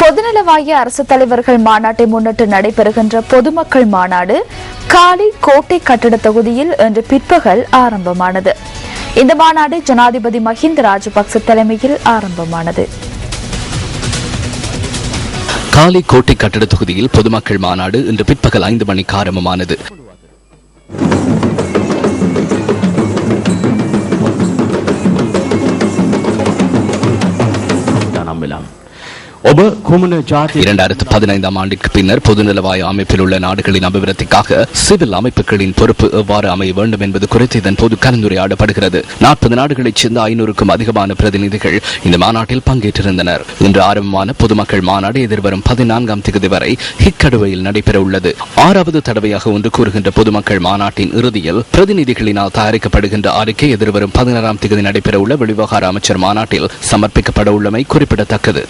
பொதுநலவாய அரசு தலைவர்கள் மாநாட்டை முன்னிட்டு நடைபெறுகின்ற பொதுமக்கள் மாநாடு காலி கோட்டை கட்டட தொகுதியில் இன்று பிற்பகல் ஆரம்பமானது. இந்த மாநாடு ஜனாதிபதி மஹிந்த ராஜபக்ச தலைமையில் ஆரம்பமானது. காலி கோட்டை கட்டட தொகுதியில் பொதுமக்கள் மாநாடு இன்று பிற்பகல் ஐந்து மணிக்கு ஆரம்பமானது. நாம் ඔබ කුමන ජාති இரண்டாயிரத்து பதினைந்தாம் ஆண்டிற்கு பின்னர் பொதுநலவாய அமைப்பில் உள்ள நாடுகளின் அபிவிருத்திக்காக சிவில் அமைப்புகளின் பொறுப்பு எவ்வாறு அமைய வேண்டும் என்பது குறித்து இதன் போது கலந்துரையாடப்படுகிறது நாற்பது நாடுகளைச் சேர்ந்த ஐநூறுக்கும் அதிகமான பிரதிநிதிகள் இந்த மாநாட்டில் பங்கேற்றிருந்தனர் இன்று ஆரம்பமான பொதுமக்கள் மாநாடு எதிர்வரும் பதினான்காம் தேதி வரை ஹிக்கடுவையில் நடைபெற உள்ளது ஆறாவது தடவையாக ஒன்று கூறுகின்ற பொதுமக்கள் மாநாட்டின் இறுதியில் பிரதிநிதிகளினால் தயாரிக்கப்படுகின்ற அறிக்கை எதிர்வரும் பதினாறாம் தேதி நடைபெற உள்ள வெளிவிவகார அமைச்சர் மாநாட்டில் சமர்ப்பிக்கப்பட உள்ளமை குறிப்பிடத்தக்கது